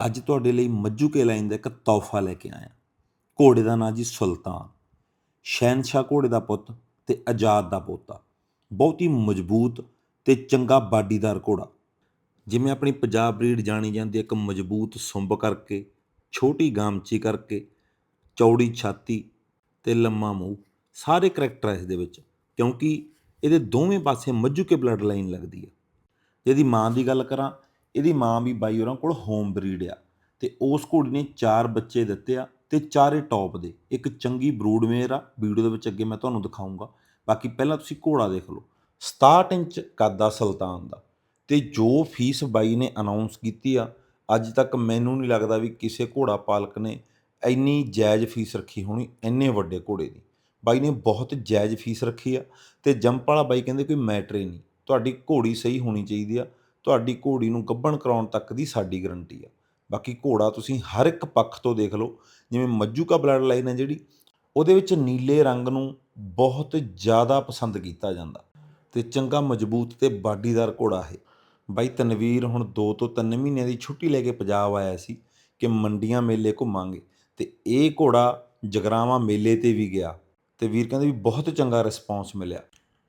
ਅੱਜ ਤੁਹਾਡੇ ਲਈ ਮੱਜੂਕੇ ਲਾਈਨ ਦਾ ਇੱਕ ਤੋਹਫਾ ਲੈ ਕੇ ਆਇਆ। ਘੋੜੇ ਦਾ ਨਾਂ ਜੀ ਸੁਲਤਾਨ, ਸ਼ਹਿਨਸ਼ਾਹ ਘੋੜੇ ਦਾ ਪੁੱਤ ਤੇ ਆਜ਼ਾਦ ਦਾ ਪੋਤਾ। ਬਹੁਤ ਹੀ ਮਜ਼ਬੂਤ ਤੇ ਚੰਗਾ ਬਾਡੀਦਾਰ ਘੋੜਾ। ਜਿਵੇਂ ਆਪਣੀ ਪੰਜਾਬ ਬਰੀਡ ਜਾਣੀ ਜਾਂਦੀ ਇੱਕ ਮਜ਼ਬੂਤ ਸੁੰਬ ਕਰਕੇ, ਛੋਟੀ ਗਾਮਚੀ ਕਰਕੇ, ਚੌੜੀ ਛਾਤੀ ਤੇ ਲੰਮਾ ਮੂੰਹ, ਸਾਰੇ ਕਰੈਕਟਰ ਹੈ ਇਸ ਦੇ ਵਿੱਚ, ਕਿਉਂਕਿ ਇਹਦੇ ਦੋਵੇਂ ਪਾਸੇ ਮੱਝੂ ਕੇ ਬਲੱਡ ਲਾਈਨ ਲੱਗਦੀ ਹੈ ਇਹਦੀ ਮਾਂ ਦੀ ਗੱਲ ਕਰਾਂ ਇਹਦੀ ਮਾਂ ਵੀ ਬਾਈ ਹੋਰਾਂ ਕੋਲ ਹੋਮ ਬਰੀਡ ਆ ਤੇ ਉਸ ਘੋੜੀ ਨੇ ਚਾਰ ਬੱਚੇ ਦਿੱਤੇ ਆ ਤੇ ਚਾਰੇ ਟੌਪ ਦੇ। ਇੱਕ ਚੰਗੀ ਬਰੂਡਮੇਰ ਆ ਵੀਡੀਓ ਦੇ ਵਿੱਚ ਅੱਗੇ ਮੈਂ ਤੁਹਾਨੂੰ ਦਿਖਾਉਂਗਾ ਬਾਕੀ ਪਹਿਲਾਂ ਤੁਸੀਂ ਘੋੜਾ ਦੇਖ ਲਓ। 67 ਇੰਚ ਕੱਦ ਆ ਸੁਲਤਾਨ ਦਾ। ਤੇ ਜੋ ਫੀਸ ਬਾਈ ਨੇ ਅਨਾਉਂਸ ਕੀਤੀ ਆ, ਅੱਜ ਤੱਕ ਮੈਨੂੰ ਨਹੀਂ ਲੱਗਦਾ ਵੀ ਕਿਸੇ ਘੋੜਾ ਪਾਲਕ ਨੇ ਇੰਨੀ ਜਾਇਜ਼ ਫੀਸ ਰੱਖੀ ਹੋਣੀ, ਇੰਨੇ ਵੱਡੇ ਘੋੜੇ ਦੀ। ਬਾਈ ਨੇ ਬਹੁਤ ਜਾਇਜ਼ ਫੀਸ ਰੱਖੀ ਆ ਤੇ ਜੰਪ ਵਾਲਾ ਬਾਈ ਕਹਿੰਦੇ ਕੋਈ ਮੈਟਰ ਹੀ ਨਹੀਂ। ਤੁਹਾਡੀ ਘੋੜੀ ਸਹੀ ਹੋਣੀ ਚਾਹੀਦੀ ਆ। ਤੁਹਾਡੀ ਘੋੜੀ ਨੂੰ ਗੱਭਣ ਕਰਾਉਣ ਤੱਕ ਦੀ ਸਾਡੀ ਗਰੰਟੀ ਆ। ਬਾਕੀ ਘੋੜਾ ਤੁਸੀਂ ਹਰ ਇੱਕ ਪੱਖ ਤੋਂ ਦੇਖ ਲਓ, ਜਿਵੇਂ ਮੱਜੂਕਾ ਬਲੱਡ ਲਾਈਨ ਹੈ ਜਿਹੜੀ, ਉਹਦੇ ਵਿੱਚ ਨੀਲੇ ਰੰਗ ਨੂੰ ਬਹੁਤ ਜ਼ਿਆਦਾ ਪਸੰਦ ਕੀਤਾ ਜਾਂਦਾ ਤੇ ਚੰਗਾ ਮਜ਼ਬੂਤ ਤੇ ਬਾਡੀਦਾਰ ਘੋੜਾ ਹੈ ਬਾਈ ਤਨਵੀਰ ਹੁਣ 2 ਤੋਂ 3 ਮਹੀਨਿਆਂ ਦੀ ਛੁੱਟੀ ਲੈ ਕੇ ਪੰਜਾਬ ਆਇਆ ਸੀ ਕਿ ਮੰਡੀਆਂ ਮੇਲੇ ਘੁੰਮਾਂਗੇ ਤੇ ਇਹ ਘੋੜਾ ਜਗਰਾਵਾਂ ਮੇਲੇ ਤੇ ਵੀ ਗਿਆ ਤੇ ਵੀਰ ਕਹਿੰਦੇ ਵੀ ਬਹੁਤ ਚੰਗਾ ਰਿਸਪੌਂਸ ਮਿਲਿਆ।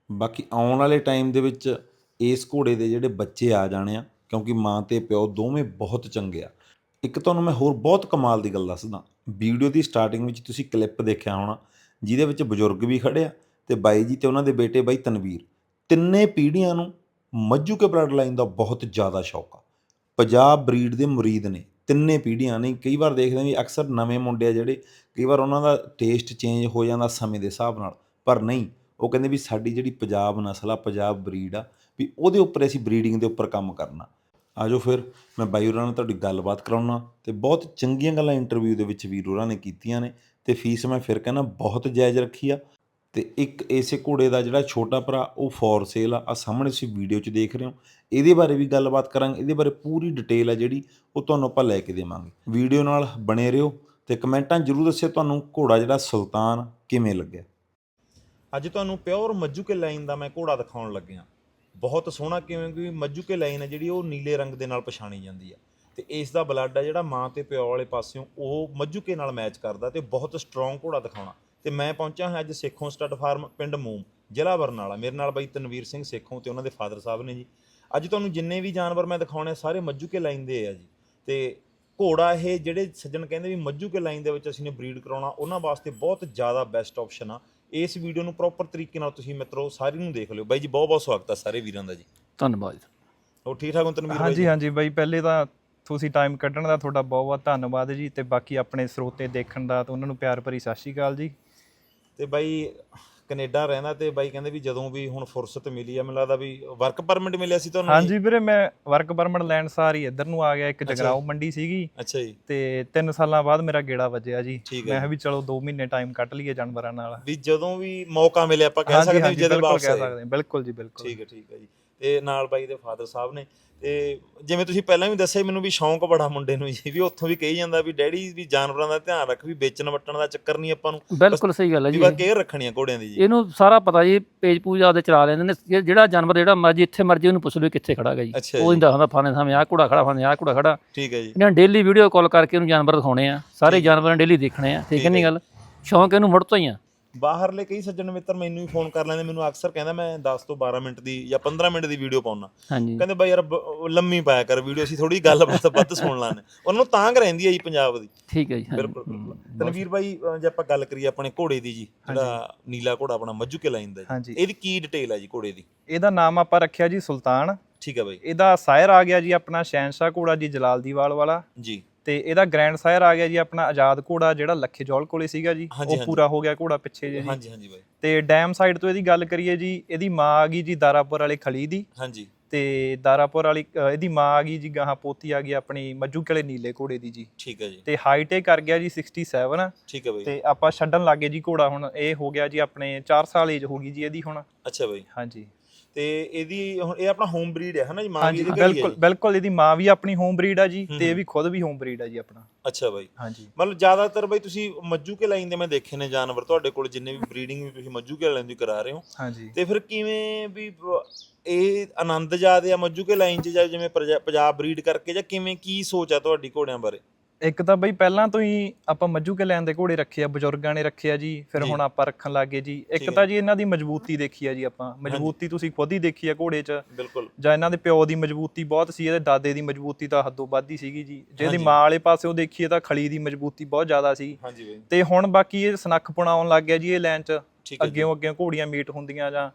ਬਾਕੀ ਆਉਣ ਵਾਲੇ ਟਾਈਮ ਦੇ ਵਿੱਚ ਇਸ ਘੋੜੇ ਦੇ ਜਿਹੜੇ ਬੱਚੇ ਆ ਜਾਣੇ ਆ, ਕਿਉਂਕਿ ਮਾਂ ਤੇ ਪਿਓ ਦੋਵੇਂ ਬਹੁਤ ਚੰਗੇ ਆ। ਇੱਕ ਤੁਹਾਨੂੰ ਮੈਂ ਹੋਰ ਬਹੁਤ ਕਮਾਲ ਦੀ ਗੱਲ ਦੱਸਦਾ। ਵੀਡੀਓ ਦੀ ਸਟਾਰਟਿੰਗ ਵਿੱਚ ਤੁਸੀਂ ਕਲਿੱਪ ਦੇਖਿਆ ਹੋਣਾ, ਜਿਹਦੇ ਵਿੱਚ ਬਜ਼ੁਰਗ ਵੀ ਖੜੇ ਆ ਤੇ ਬਾਈ ਜੀ ਤੇ ਉਹਨਾਂ ਦੇ ਬੇਟੇ ਬਾਈ ਤਨਵੀਰ। ਤਿੰਨੇ ਪੀੜ੍ਹੀਆਂ ਨੂੰ ਮੱਝੂ ਕੇ ਬਲੱਡ ਲਾਈਨ ਦਾ ਬਹੁਤ ਜ਼ਿਆਦਾ ਸ਼ੌਕ ਆ। ਪੰਜਾਬ ਬਰੀਡ ਦੇ ਮੁਰੀਦ ਨੇ ਤਿੰਨੇ ਪੀੜ੍ਹੀਆਂ ਨੇ, ਕਈ ਵਾਰ ਦੇਖਦੇ ਵੀ ਅਕਸਰ ਨਵੇਂ ਮੁੰਡੇ ਆ ਜਿਹੜੇ, ਕਈ ਵਾਰ ਉਹਨਾਂ ਦਾ ਟੇਸਟ ਚੇਂਜ ਹੋ ਜਾਂਦਾ ਸਮੇਂ ਦੇ ਹਿਸਾਬ ਨਾਲ, ਪਰ ਨਹੀਂ, ਉਹ ਕਹਿੰਦੇ ਵੀ ਸਾਡੀ ਜਿਹੜੀ ਪੰਜਾਬ ਨਸਲ ਆ, ਪੰਜਾਬ ਬਰੀਡ ਆ ਵੀ ਉਹਦੇ ਉੱਪਰ ਅਸੀਂ ਬਰੀਡਿੰਗ ਦੇ ਉੱਪਰ ਕੰਮ ਕਰਨਾ। ਆਜੋ ਫਿਰ, ਮੈਂ ਬਾਈ ਹੋਰਾਂ ਨਾਲ ਤੁਹਾਡੀ ਗੱਲਬਾਤ ਕਰਾਉਣਾ ਤੇ ਬਹੁਤ ਚੰਗੀਆਂ ਗੱਲਾਂ ਇੰਟਰਵਿਊ ਦੇ ਵਿੱਚ ਵੀਰ ਹੋਰਾਂ ਨੇ ਕੀਤੀਆਂ ਨੇ ਤੇ ਫੀਸ ਮੈਂ ਫਿਰ ਕਹਿੰਦਾ ਬਹੁਤ ਜਾਇਜ਼ ਰੱਖੀ ਆ। ਤੇ ਇੱਕ ਇਸੇ ਘੋੜੇ ਦਾ ਜਿਹੜਾ ਛੋਟਾ ਭਰਾ, ਉਹ ਫੋਰ ਸੇਲ ਆ। ਆ ਸਾਹਮਣੇ ਤੁਸੀਂ ਵੀਡੀਓ 'ਚ ਦੇਖ ਰਹੇ ਹੋ। ਇਹਦੇ ਬਾਰੇ ਵੀ ਗੱਲਬਾਤ ਕਰਾਂਗੇ। ਇਹਦੇ ਬਾਰੇ ਪੂਰੀ ਡਿਟੇਲ ਆ ਜਿਹੜੀ, ਉਹ ਤੁਹਾਨੂੰ ਆਪਾਂ ਲੈ ਕੇ ਦੇਵਾਂਗੇ। ਵੀਡੀਓ ਨਾਲ ਬਣੇ ਰਹੋ ਤੇ ਕਮੈਂਟਾਂ ਜਰੂਰ ਦੱਸਿਓ ਤੁਹਾਨੂੰ ਘੋੜਾ ਜਿਹੜਾ ਸੁਲਤਾਨ ਕਿਵੇਂ ਲੱਗਿਆ। ਅੱਜ ਤੁਹਾਨੂੰ ਪਿਓਰ ਮੱਜੂਕੇ ਲਾਈਨ ਦਾ ਮੈਂ ਘੋੜਾ ਦਿਖਾਉਣ ਲੱਗਿਆ। ਬਹੁਤ ਸੋਹਣਾ ਕਿਵੇਂ ਕਿ ਮੱਜੂਕੇ ਲਾਈਨ ਹੈ ਜਿਹੜੀ ਉਹ ਨੀਲੇ ਰੰਗ ਦੇ ਨਾਲ ਪਛਾਣੀ ਜਾਂਦੀ ਆ ਤੇ ਇਸ ਦਾ ਬਲੱਡ ਆ ਜਿਹੜਾ ਮਾਂ ਤੇ ਪਿਓ ਵਾਲੇ ਪਾਸਿਓਂ ਉਹ ਮੱਜੂਕੇ ਨਾਲ ਮੈਚ ਕਰਦਾ ਤੇ ਬਹੁਤ ਸਟਰੋਂਗ ਘੋੜਾ ਦਿਖਾਉਣਾ। ਤੇ ਮੈਂ ਪਹੁੰਚਿਆ ਹਾਂ ਅੱਜ ਸੇਖੋਂ ਸਟੱਡ ਫਾਰਮ ਪਿੰਡ ਮੂਮ ਜ਼ਿਲ੍ਹਾ ਬਰਨਾਲਾ। ਮੇਰੇ ਨਾਲ ਬਾਈ ਤਨਵੀਰ ਸਿੰਘ ਸੇਖੋਂ ਤੇ ਉਹਨਾਂ ਦੇ ਫਾਦਰ ਸਾਹਿਬ ਨੇ ਜੀ। ਅੱਜ ਤੁਹਾਨੂੰ ਜਿੰਨੇ ਵੀ ਜਾਨਵਰ ਮੈਂ ਦਿਖਾਉਣੇ ਆ, ਸਾਰੇ ਮੱਜੂਕੇ ਲਾਈਨ ਦੇ ਆ ਜੀ। ਤੇ ਘੋੜਾ ਇਹ ਜਿਹੜੇ ਸੱਜਣ ਕਹਿੰਦੇ ਵੀ ਮੱਜੂਕੇ ਲਾਈਨ ਦੇ ਵਿੱਚ ਅਸੀਂ ਨੇ ਬਰੀਡ ਕਰਾਉਣਾ ਉਹਨਾਂ ਵਾਸਤੇ ਬਹੁਤ ਜ਼ਿਆਦਾ ਬੈਸਟ ਆਪਸ਼ਨ ਆ। ਇਸ ਵੀਡੀਓ ਨੂੰ ਪ੍ਰੋਪਰ ਤਰੀਕੇ ਨਾਲ ਤੁਸੀਂ ਮਿੱਤਰੋ ਸਾਰੀ ਨੂੰ ਦੇਖ ਲਿਓ। ਬਾਈ ਜੀ ਬਹੁਤ ਬਹੁਤ ਸਵਾਗਤ ਆ ਸਾਰੇ ਵੀਰਾਂ ਦਾ ਜੀ। ਧੰਨਵਾਦ। ਹੋ ਠੀਕ ਠਾਕ ਹੋ ਤਨਵੀਰ ਬਾਈ ਹਾਂਜੀ ਜੀ? ਹਾਂਜੀ ਬਾਈ ਪਹਿਲੇ ਤਾਂ ਤੁਸੀਂ ਟਾਈਮ ਕੱਢਣ ਦਾ ਤੁਹਾਡਾ ਬਹੁਤ ਬਹੁਤ ਧੰਨਵਾਦ ਜੀ ਤੇ ਬਾਕੀ ਆਪਣੇ ਸਰੋਤੇ ਦੇਖਣ ਦਾ ਤੇ ਉਹਨਾਂ ਨੂੰ ਪਿਆਰ ਭਰੀ ਸਤਿ ਸ਼੍ਰੀ ਅਕਾਲ ਜੀ। ਤੇ ਬਾਈ ਕੈਨੇਡਾ ਰਹਿੰਦਾ ਤੇ ਬਾਈ ਕਹਿੰਦੇ ਵੀ ਜਦੋਂ ਵੀ ਹੁਣ ਫੁਰਸਤ ਮਿਲੀ ਆ ਮੈਨੂੰ ਲੱਗਦਾ ਵੀ ਵਰਕ ਪਰਮਿਟ ਮਿਲਿਆ ਸੀ ਤੁਹਾਨੂੰ? ਹਾਂਜੀ ਵੀਰੇ ਮੈਂ ਵਰਕ ਪਰਮਿਟ ਲੈਣ ਸਾਰ ਹੀ ਇੱਧਰ ਨੂੰ ਆ ਗਿਆ ਇੱਕ। ਜਗਰਾਉ ਮੰਡੀ ਸੀਗੀ। ਅੱਛਾ ਜੀ। ਤੇ 3 ਸਾਲਾਂ ਬਾਅਦ ਮੇਰਾ ਗੇੜਾ ਵੱਜਿਆ ਜੀ। ਮੈਂ ਵੀ ਚਲੋ 2 ਮਹੀਨੇ ਟਾਈਮ ਕੱਢ ਲਈਏ ਜਾਨਵਰਾਂ ਨਾਲ। ਵੀ ਜਦੋਂ ਵੀ ਮੌਕਾ ਮਿਲਿਆ ਆਪਾਂ ਕਹਿ ਸਕਦੇ ਹਾਂ ਜਦੋਂ ਬਿਲਕੁਲ ਵਾਪਸ ਹਾਂ ਬਿਲਕੁਲ ਜੀ ਬਿਲਕੁਲ। ਠੀਕ ਹੈ ਠੀਕ ਹੈ ਜੀ। ਤੇ ਨਾਲ ਬਾਈ ਦੇ ਫਾਦਰ ਸਾਹਿਬ ਨੇ ਤੇ ਜਿਵੇਂ ਤੁਸੀਂ ਪਹਿਲਾਂ ਵੀ ਦੱਸਿਆ ਮੈਨੂੰ ਵੀ ਸ਼ੌਂਕ ਬੜਾ ਮੁੰਡੇ ਨੂੰ ਜੀ ਵੀ ਉੱਥੋਂ ਵੀ ਕਹੀ ਜਾਂਦਾ ਵੀ ਡੈਡੀ ਵੀ ਜਾਨਵਰਾਂ ਦਾ ਧਿਆਨ ਰੱਖ ਵੀ ਵੇਚਣ ਵਟਣ ਦਾ ਚੱਕਰ ਨਹੀਂ ਆਪਾਂ ਨੂੰ। ਬਿਲਕੁਲ ਸਹੀ ਗੱਲ ਹੈ ਵੀ ਜੀ। ਬਸ ਕੇਅਰ ਰੱਖਣੀ ਆ ਘੋੜਿਆਂ ਦੀ ਜੀ। ਇਹਨੂੰ ਸਾਰਾ ਪਤਾ ਜੀ ਪੇਜ ਪੂਜਾ ਦੇ ਚਲਾ ਲੈਂਦੇ ਨੇ। ਜਿਹੜਾ ਜਾਨਵਰ ਜਿਹੜਾ ਮਰਜ਼ੀ ਇੱਥੇ ਮਰਜ਼ੀ ਉਹਨੂੰ ਪੁੱਛ ਲਓ ਕਿੱਥੇ ਖੜਾ ਹੈਗਾ ਜੀ। ਉਹ ਜੀ। ਹੀ ਦੱਸਦਾ ਫਾਨੇ ਸਾਹਮਣੇ ਆਹ ਘੋੜਾ ਖੜਾ ਫਾਨੇ ਆਹ ਘੋੜਾ ਖੜਾ ਠੀਕ ਹੈ ਜੀ। ਇਹਨਾਂ ਡੇਲੀ ਵੀਡੀਓ ਕਾਲ ਕਰਕੇ ਉਹਨੂੰ ਜਾਨਵਰ ਦਿਖਾਉਣੇ ਆ। ਸਾਰੇ ਜਾਨਵਰਾਂ ਡੇਲੀ ਦੇਖਣੇ ਆ। ਠੀਕ ਹੈ ਨਹੀਂ ਗੱਲ? ਸ਼ੌਂਕ ਇਹਨੂੰ ਮੁੜ ਤੋਂ ਹੀ ਆ। ਬਾਹਰਲੇ ਕਈ ਸੱਜਣ ਮਿੱਤਰ ਮੈਨੂੰ ਵੀ ਫੋਨ ਕਰ ਲੈਂਦੇ ਮੈਨੂੰ ਅਕਸਰ ਕਹਿੰਦਾ ਮੈਂ 10 ਤੋਂ 12 ਮਿੰਟ ਦੀ ਜਾਂ 15 ਮਿੰਟ ਦੀ ਵੀਡੀਓ ਪਾਉਣਾ ਹਾਂਜੀ। ਕਹਿੰਦੇ ਬਾਈ ਯਾਰ ਬ- ਲੰਮੀ ਪਾਇਆ ਕਰ ਵੀਡੀਓ ਅਸੀਂ ਥੋੜੀ ਗੱਲਬਾਤ ਵੱਧ ਸੁਣ ਲਾਂਗੇ। ਉਹਨਾਂ ਨੂੰ ਤਾਂਗ ਰਹਿੰਦੀ ਹੈ ਜੀ ਪੰਜਾਬ ਦੀ। ਠੀਕ ਹੈ ਜੀ ਹਾਂਜੀ। ਬਿਲਕੁਲ ਬਿਲਕੁਲ। ਤਨਵੀਰ ਬਾਈ ਅ, ਜੇ ਆਪਾਂ ਗੱਲ ਕਰੀਏ ਆਪਣੇ ਘੋੜੇ ਦੀ ਜੀ ਜਿਹੜਾ ਨੀਲਾ ਘੋੜਾ ਆਪਣਾ ਮੱਜੂਕੇ ਲਾਈਨ ਦਾ ਜੀ। ਹਾਂਜੀ। ਇਹਦੀ ਕੀ ਡਿਟੇਲ ਹੈ ਜੀ ਘੋੜੇ ਦੀ? ਇਹਦਾ ਨਾਮ ਆਪਾਂ ਰੱਖਿਆ ਜੀ ਸੁਲਤਾਨ। ਠੀਕ ਹੈ ਬਾਈ। ਇਹਦਾ ਸਾਇਰ ਆ ਗਿਆ ਜੀ ਆਪਣਾ ਸ਼ਹਿਨਸ਼ਾਹ ਘੋੜਾ ਜੀ ਜਲਾਲ ਦੀਵਾਲ ਵਾਲਾ। ਜੀ। ਤੇ ਇਹਦਾ ਗ੍ਰੈਂਡ ਸਾਇਰ ਆ ਗਿਆ ਜੀ ਆਪਣਾ ਆਜ਼ਾਦ ਘੋੜਾ ਜਿਹੜਾ ਲੱਖੇ ਜੌਲ ਕੋਲੇ ਸੀਗਾ ਜੀ। ਉਹ। ਪੂਰਾ ਹੋ ਗਿਆ ਘੋੜਾ ਪਿੱਛੇ ਜੇ। ਹਾਂਜੀ ਹਾਂਜੀ ਬਾਈ। ਤੇ ਡੈਮ ਸਾਈਡ ਤੋਂ ਇਹਦੀ ਗੱਲ ਕਰੀਏ ਜੀ ਇਹਦੀ ਮਾਂ ਆ ਗਈ ਜੀ ਦਾਰਾਪੁਰ ਵਾਲੇ ਖਲੀ ਦੀ। ਹਾਂਜੀ। ਤੇ ਦਾਰਾਪੁਰ ਵਾਲੀ ਇਹਦੀ ਮਾਂ ਆ ਗਈ ਜੀ ਗਾਹਾਂ ਪੋਤੀ ਆ ਗਈ ਆਪਣੀ ਮੱਜੂ ਕਿਲੇ ਨੀਲੇ ਘੋੜੇ ਦੀ ਜੀ। ਠੀਕ ਹੈ ਜੀ। ਤੇ ਹਾਈਟ ਇਹ ਕਰ ਗਿਆ ਜੀ 67 ਠੀਕ ਹੈ ਬਾਈ। ਤੇ ਆਪਾਂ ਛੱਡਣ ਲੱਗੇ ਜੀ ਘੋੜਾ ਹੁਣ। ਇਹ ਹੋ ਗਿਆ ਜੀ ਆਪਣੇ 4 ਸਾਲ ਏਜ ਹੋ ਗਈ ਜੀ ਇਹਦੀ ਹੁਣ। ਅੱਛਾ ਬਾਈ। ਹਾਂਜੀ। ਤੇ ਇਹਦੀ ਹੁਣ ਇਹ ਆਪਣਾ ਹੋਮ ਬਰੀਡ ਹੈ ਹਨਾ ਜੀ? ਮਾਂ ਵੀ ਹਾਂਜੀ ਇਹਦੇ ਘਰ ਹੀ ਹੈ ਬਿਲਕੁਲ ਜੀ। ਬਿਲਕੁਲ ਇਹਦੀ ਮਾਂ ਵੀ ਆਪਣੀ ਹੋਮ ਬਰੀਡ ਆ ਜੀ ਤੇ ਇਹ। ਵੀ ਖੁਦ ਵੀ ਹੋਮ ਬਰੀਡ ਆ ਜੀ ਆਪਣਾ। ਅੱਛਾ ਬਾਈ। ਹਾਂਜੀ। ਮਤਲਬ ਜ਼ਿਆਦਾਤਰ ਬਾਈ ਤੁਸੀਂ ਮੱਜੂ ਕੇ ਲਾਈਨ ਦੇ ਮੈਂ ਦੇਖੇ ਨੇ ਜਾਨਵਰ ਤੁਹਾਡੇ ਕੋਲ ਜਿੰਨੇ ਵੀ ਬਰੀਡਿੰਗ ਵੀ ਤੁਸੀਂ ਮੱਜੂ ਕੇ ਲਾਈਨ ਦੀ ਕਰਾ ਰਹੇ ਹੋ। ਹਾਂਜੀ। ਤੇ ਫਿਰ ਕਿਵੇਂ ਵੀ ਬ- ਇਹ ਆਨੰਦ ਜ਼ਿਆਦੇ ਆ ਮੱਜੂ ਕੇ ਲਾਈਨ 'ਚ ਜਾਂ ਜਿਵੇਂ ਪ੍ਰਜਾ- ਪੰਜਾਬ ਬਰੀਡ ਕਰਕੇ ਜਾਂ ਕਿਵੇਂ ਕੀ ਸੋਚ ਆ ਤੁਹਾਡੀ ਘੋੜਿਆਂ ਬਾਰੇ? ਇੱਕ ਤਾਂ ਬਈ ਪਹਿਲਾਂ ਤੋਂ ਹੀ ਆਪਾਂ ਮੱਜੂ ਕੇ ਲੈਣ ਦੇ ਘੋੜੇ ਰੱਖੇ ਆ ਬਜ਼ੁਰਗਾਂ ਨੇ ਰੱਖੇ ਆ ਜੀ ਫਿਰ। ਹੁਣ ਆਪਾਂ ਰੱਖਣ ਲੱਗੇ ਜੀ। ਇੱਕ। ਤਾਂ ਜੀ ਇਹਨਾਂ ਦੀ ਮਜ਼ਬੂਤੀ ਦੇਖੀ ਆ ਜੀ ਆਪਾਂ ਮਜ਼ਬੂਤੀ ਤੁਸੀਂ ਖੁਦ ਹੀ ਦੇਖੀ ਆ ਘੋੜੇ 'ਚ। ਬਿਲਕੁਲ। ਜਾਂ ਇਹਨਾਂ ਦੇ ਪਿਓ ਦੀ ਮਜ਼ਬੂਤੀ ਬਹੁਤ ਸੀ ਇਹਦੇ ਦਾਦੇ ਦੀ ਮਜ਼ਬੂਤੀ ਤਾਂ ਹੱਦੋਂ ਵੱਧ ਹੀ ਸੀਗੀ ਜੀ। ਜੇ ਇਹਦੀ। ਮਾਂ ਵਾਲੇ ਪਾਸਿਓਂ ਦੇਖੀਏ ਤਾਂ ਖਲੀ ਦੀ ਮਜ਼ਬੂਤੀ ਬਹੁਤ ਜ਼ਿਆਦਾ ਸੀ। ਤੇ ਹੁਣ ਬਾਕੀ ਇਹ ਸਨੱਖਪੁਣਾ ਆਉਣ ਲੱਗ ਗਿਆ ਜੀ ਇਹ ਲਾਈਨ 'ਚ। ਠੀਕ ਹੈ ਜੀ। ਅੱਗੇੋਂ ਅੱਗੇ ਘੋੜੀਆਂ ਮੀਟ ਹੁੰਦੀਆਂ ਜਾਂ।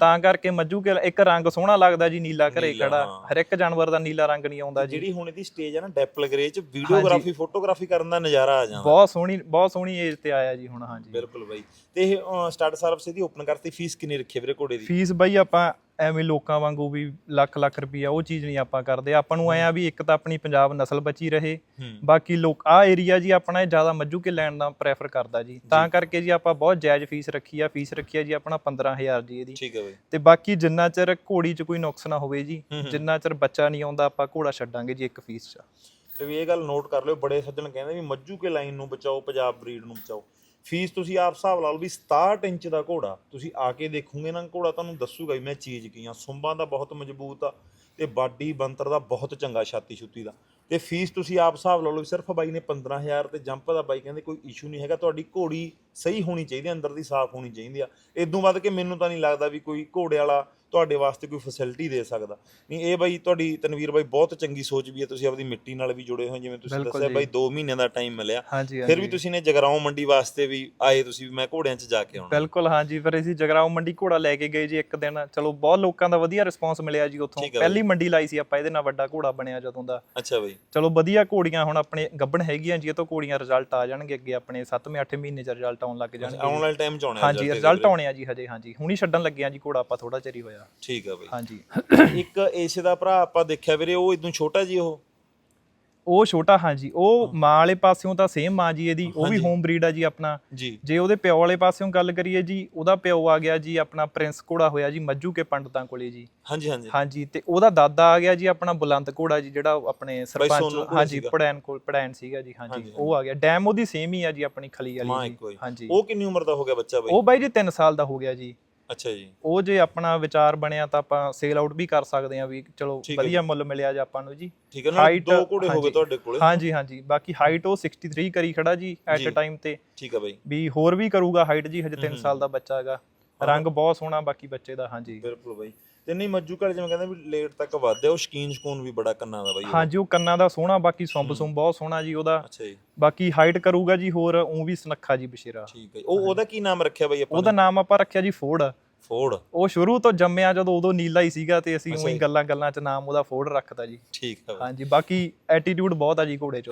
ਤਾਂ ਕਰਕੇ ਮੱਜੂ ਕੇ ਇੱਕ ਰੰਗ ਸੋਹਣਾ ਲੱਗਦਾ ਜੀ ਨੀਲਾ ਘਰੇ ਖੜਾ। ਹਰ ਇੱਕ ਜਾਨਵਰ ਦਾ ਨੀਲਾ ਰੰਗ ਨਹੀਂ ਆਉਂਦਾ ਜੀ। ਜਿਹੜੀ ਹੁਣ ਇਹਦੀ ਸਟੇਜ ਹੈ ਨਾ ਡੈਪਲ ਗ੍ਰੇ 'ਚ ਵੀਡੀਓਗ੍ਰਾਫੀ ਫੋਟੋਗ੍ਰਾਫੀ ਕਰਨ ਦਾ ਨਜ਼ਾਰਾ ਆ ਜਾਂਦਾ। ਬਹੁਤ ਸੋਹਣੀ ਬਹੁਤ ਸੋਹਣੀ ਏਜ ਤੇ ਆਇਆ ਜੀ ਹੁਣ ਹਾਂਜੀ। ਬਿਲਕੁਲ ਬਾਈ। ਤੇ ਇਹ ਸਟਾਰਟ ਸਰਵਿਸ ਇਹਦੀ ਓਪਨ ਕਰਤੀ ਫੀਸ ਕਿੰਨੀ ਰੱਖੀ ਵੀਰੇ ਘੋੜੇ ਦੀ? ਫੀਸ ਬਈ ਆਪਾਂ ਐਵੇਂ ਲੋਕਾਂ ਵਾਂਗੂ ਵੀ ਲੱਖ ਲੱਖ ਰੁਪਈਆ ਉਹ ਚੀਜ਼ ਨਹੀਂ ਆਪਾਂ ਕਰਦੇ। ਆਪਾਂ ਨੂੰ ਐ ਆ ਵੀ ਇੱਕ ਤਾਂ ਆਪਣੀ ਪੰਜਾਬ ਨਸਲ ਬਚੀ ਰਹੇ। ਬਾਕੀ ਲੋਕ ਆ ਏਰੀਆ ਜੀ ਆਪਣਾ ਇਹ ਜ਼ਿਆਦਾ ਮੱਜੂ ਕੇ ਲੈਣ ਦਾ ਪ੍ਰੈਫਰ ਕਰਦਾ ਜੀ। ਤਾਂ ਕਰਕੇ ਜੀ ਆਪਾਂ ਬਹੁਤ ਜਾਇਜ਼ ਫੀਸ ਰੱਖੀ ਆ। ਫੀਸ ਰੱਖੀ ਆ ਜੀ ਆਪਣਾ 15000 ਜੀ ਇਹਦੀ। ਠੀਕ ਹੈ ਬਾਈ। ਤੇ ਬਾਕੀ ਜਿੰਨਾ ਚਿਰ ਘੋੜੀ 'ਚ ਕੋਈ ਨੁਕਸ ਨਾ ਹੋਵੇ ਜੀ। ਜਿੰਨਾ ਚਿਰ ਬੱਚਾ ਨਹੀਂ ਆਉਂਦਾ ਆਪਾਂ ਘੋੜਾ ਛੱਡਾਂਗੇ ਜੀ ਇੱਕ ਫੀਸ 'ਚ। ਤੇ ਵੀ ਇਹ ਗੱਲ ਨੋਟ ਕਰ ਲਿਓ ਬੜੇ ਸੱਜਣ ਕਹਿੰਦੇ ਵੀ ਮੱਜੂ ਕੇ ਲਾਈਨ ਨੂੰ ਬਚਾਓ ਪੰਜਾਬ ਬਰੀਡ ਨੂੰ ਬਚਾਓ। ਫੀਸ ਤੁਸੀਂ ਆਪ ਹਿਸਾਬ ਲਾ ਲਓ ਵੀ 67 ਇੰਚ ਦਾ ਘੋੜਾ, ਤੁਸੀਂ ਆ ਕੇ ਦੇਖੋਗੇ ਨਾ ਘੋੜਾ ਤੁਹਾਨੂੰ ਦੱਸੂਗਾ ਵੀ ਮੈਂ ਚੀਜ਼ ਕੀ ਆ। ਸੁੰਬਾਂ ਦਾ ਬਹੁਤ ਮਜ਼ਬੂਤ ਆ ਤੇ ਬਾਡੀ ਬੰਤਰ ਦਾ ਬਹੁਤ ਚੰਗਾ ਛਾਤੀ ਛੁੱਤੀ ਦਾ। ਤੇ ਫੀਸ ਤੁਸੀਂ ਆਪ ਹਿਸਾਬ ਲਾ ਲਓ ਵੀ ਸਿਰਫ ਬਾਈ ਨੇ 15000 ਤੇ ਜੰਪ ਦਾ ਬਾਈ ਕਹਿੰਦੇ ਕੋਈ ਇਸ਼ੂ ਨਹੀਂ ਹੈਗਾ, ਤੁਹਾਡੀ ਘੋੜੀ ਸਹੀ ਹੋਣੀ ਚਾਹੀਦੀ ਅੰਦਰ ਦੀ ਸਾਫ਼ ਹੋਣੀ ਚਾਹੀਦੀ ਆ। ਇਦੋਂ ਵੱਧ ਕੇ ਮੈਨੂੰ ਤਾਂ ਨਹੀਂ ਲੱਗਦਾ ਵੀ ਕੋਈ ਘੋੜੇ ਵਾਲਾ ਤੁਹਾਡੇ ਵਾਸਤੇ ਕੋਈ ਫੈਸਿਲਿਟੀ ਦੇ ਸਕਦਾ। ਨਹੀਂ ਇਹ ਬਾਈ ਤੁਹਾਡੀ ਤਨਵੀਰ ਬਾਈ ਬਹੁਤ ਚੰਗੀ ਸੋਚ ਵੀ ਹੈ ਤੁਸੀਂ ਆਪਦੀ ਮਿੱਟੀ ਨਾਲ ਵੀ ਜੁੜੇ ਹੋਏ ਜਿਵੇਂ ਤੁਸੀਂ ਦੱਸਿਆ। ਬਾਈ 2 ਮਹੀਨਿਆਂ ਦਾ ਟਾਈਮ ਮਿਲਿਆ। ਫਿਰ ਵੀ ਤੁਸੀਂ ਨੇ ਜਗਰਾਉਂ ਮੰਡੀ ਵਾਸਤੇ ਵੀ ਆਏ ਤੁਸੀਂ ਵੀ ਮੈਂ ਘੋੜਿਆਂ 'ਚ ਜਾ ਕੇ ਆਉਣਾ। ਬਿਲਕੁਲ ਹਾਂਜੀ ਫਿਰ ਅਸੀਂ ਜਗਰਾਉਂ ਮੰਡੀ ਘੋੜਾ ਲੈ ਕੇ ਗਏ ਜੀ ਇੱਕ ਦਿਨ। ਚਲੋ ਬਹੁਤ ਲੋਕਾਂ ਦਾ ਵਧੀਆ ਰਿਸਪਾਂਸ ਮਿਲਿਆ ਜੀ ਉੱਥੋਂ। ਹੈ ਪਹਿਲੀ ਮੰਡੀ ਲਾਈ ਸੀ ਆਪਾਂ ਇਹਦੇ ਨਾਲ ਵੱਡਾ ਘੋੜਾ ਬਣਿਆ ਜਦੋਂ ਦਾ। ਅੱਛਾ ਬਾਈ। ਚਲੋ ਵਧੀਆ ਘੋੜੀਆਂ ਹੁਣ ਆਪਣੇ ਗੱਬਣ ਹੈਗੀਆਂ ਜੀ ਇਹ ਤੋਂ ਘੋੜੀਆਂ ਰਿਜ਼ਲਟ ਆ ਜਾਣਗੇ ਅੱਗੇ ਆਪਣੇ। 7ਵੇਂ 8ਵੇਂ ਮਹੀਨੇ ਚ ਰਿਜ਼ਲਟ ਆਉਣ ਲੱਗ ਆਉਣ ਜਾਣਗੇ ਵਾਲੇ ਟਾਈਮ 'ਚ ਆਉਣੇ ਆ ਹਾਂਜੀ ਰਿਜ਼ਲਟ ਆਉਣੇ ਆ ਜੀ ਹਜੇ ਹਾਂਜੀ। ਹੁਣੀ ਛੱਡਣ ਲੱਗੇ ਆ ਜੀ ਘੋੜਾ ਆਪਾਂ ਥੋੜਾ ਚਿਰ ਹੀ ਹੋਇਆ। ਠੀਕ ਆ ਬਾਈ। ਹਾਂਜੀ। ਇੱਕ ਏਸੇ ਦਾ ਭਰਾ ਆਪਾਂ ਦੇਖਿਆ ਵੀਰੇ ਉਹ ਇਦੋਂ ਛੋਟਾ ਜੀ ਉਹ? ਉਹ ਛੋਟਾ ਹਾਂਜੀ। ਉਹ ਮਾਂ ਵਾਲੇ ਪਾਸਿਓਂ ਤਾਂ ਸੇਮ ਮਾਂ ਜੀ ਇਹਦੀ ਉਹ ਵੀ ਹਾਂਜੀ। ਹੋਮ ਬਰੀਡ ਆ ਜੀ ਆਪਣਾ। ਜੀ। ਜੇ ਉਹਦੇ ਪਿਓ ਵਾਲੇ ਪਾਸਿਓਂ ਗੱਲ ਕਰੀਏ ਜੀ ਉਹਦਾ ਪਿਓ ਆ ਗਿਆ ਜੀ ਆਪਣਾ ਪ੍ਰਿੰਸ ਘੋੜਾ ਹੋਇਆ ਜੀ ਮੱਜੂ ਕੇ ਪੰਡਤਾਂ ਕੋਲੇ ਜੀ। ਹਾਂਜੀ ਹਾਂਜੀ। ਹਾਂਜੀ ਤੇ ਉਹਦਾ ਦਾਦਾ ਆ ਗਿਆ ਜੀ ਆਪਣਾ ਬੁਲੰਦ ਘੋੜਾ ਜੀ ਜਿਹੜਾ ਉਹ ਆਪਣੇ ਸਰਪੰਚ ਘੋੜਾ ਹਾਂਜੀ ਸੀਗਾ। ਪੜੈਨ ਕੋਲ ਪੜੈਨ ਸੀਗਾ ਜੀ ਹਾਂਜੀ। ਉਹ ਆ ਗਿਆ। ਡੈਮ ਉਹਦੀ ਸੇਮ ਹੀ ਆ ਜੀ ਆਪਣੀ ਖਲੀ ਮਾਂ ਵਾਲੀ ਇੱਕੋ ਹੀ ਜੀ ਹਾਂਜੀ। ਉਹ ਕਿੰਨੀ ਉਮਰ ਦਾ ਹੋ ਗਿਆ ਬੱਚਾ ਬਾਈ? ਉਹ ਬਾਈ ਜੀ 3 ਸਾਲ ਦਾ ਹੋ ਗਿਆ ਜੀ। ਅੱਛਾ ਜੀ। ਉਹ ਜੇ ਆਪਣਾ ਵਿਚਾਰ ਬਣਿਆ ਤਾਂ ਆਪਾਂ ਸੇਲ ਆਊਟ ਵੀ ਕਰ ਸਕਦੇ ਆ ਵੀ ਚਲੋ ਠੀਕ ਹੈ ਵਧੀਆ ਮੁੱਲ ਮਿਲਿਆ ਜੀ ਆਪਾਂ ਨੂੰ ਜੀ। ਠੀਕ ਹੈ ਨਾ Height, ਦੋ ਘੋੜੇ ਹੋ ਗਏ ਹਾਂਜੀ। ਤੁਹਾਡੇ ਕੋਲੇ। ਹਾਂਜੀ ਹਾਂਜੀ। ਬਾਕੀ ਹਾਈਟ ਉਹ 63 ਕਰੀ ਖੜਾ ਜੀ ਐਟ ਜੀ। ਅ ਟਾਈਮ ਤੇ। ਠੀਕ ਆ ਬਾਈ। ਵੀ ਹੋਰ ਵੀ ਕਰੂਗਾ ਹਾਈਟ ਜੀ ਹਜੇ 3 ਹਮ। ਸਾਲ ਦਾ ਬੱਚਾ ਹੈਗਾ। ਰੰਗ ਬਹੁਤ ਸੋਹਣਾ ਬਾਕੀ ਬੱਚੇ ਦਾ ਹਾਂਜੀ। ਬਿਲਕੁਲ ਬਾਈ। ਤੇ ਨਹੀਂ ਮੱਜੂ ਘਰ ਜਿਵੇਂ ਕਹਿੰਦੇ ਵੀ ਲੇਟ ਤੱਕ ਵੱਧਦੇ ਉਹ ਸ਼ਕੀਨ ਸ਼ਕੂਨ ਵੀ ਬੜਾ ਕੰਨਾਂ ਦਾ ਬਾਈ। ਹਾਂਜੀ ਉਹ ਕੰਨਾਂ ਦਾ ਸੋਹਣਾ ਬਾਕੀ ਸੁੰਬ। ਸੁੰਬ ਬਹੁਤ ਸੋਹਣਾ ਜੀ ਉਹਦਾ ਅੱਛਾ ਜੀ ਬਾਕੀ ਹਾਈਟ ਕਰੂਗਾ ਜੀ ਹੋਰ ਉਹ ਵੀ ਸੁਨੱਖਾ ਜੀ ਬਸ਼ੀਰਾ ਠੀਕ ਹੈ। ਉਹ ਉਹਦਾ ਕੀ ਨਾਮ ਰੱਖਿਆ ਬਾਈ ਆਪਾਂ ਉਹਦਾ ਨਾਮ ਆਪਾਂ ਰੱਖਿਆ ਜੀ ਫੋਰਡ ਫੋਰਡ ਉਹ ਸ਼ੁਰੂ ਤੋਂ ਜੰਮਿਆ ਜਦੋਂ ਉਦੋਂ ਨੀਲਾ ਹੀ ਸੀਗਾ ਤੇ ਅਸੀਂ ਉਹੀ। ਗੱਲਾਂ ਗੱਲਾਂ 'ਚ ਨਾਮ ਉਹਦਾ ਫੋਰਡ ਰੱਖਤਾ ਜੀ ਠੀਕ ਹੈ ਹਾਂਜੀ ਬਾਕੀ ਐਟੀਟਿਊਡ ਬਹੁਤ ਆ ਜੀ ਘੋੜੇ 'ਚ।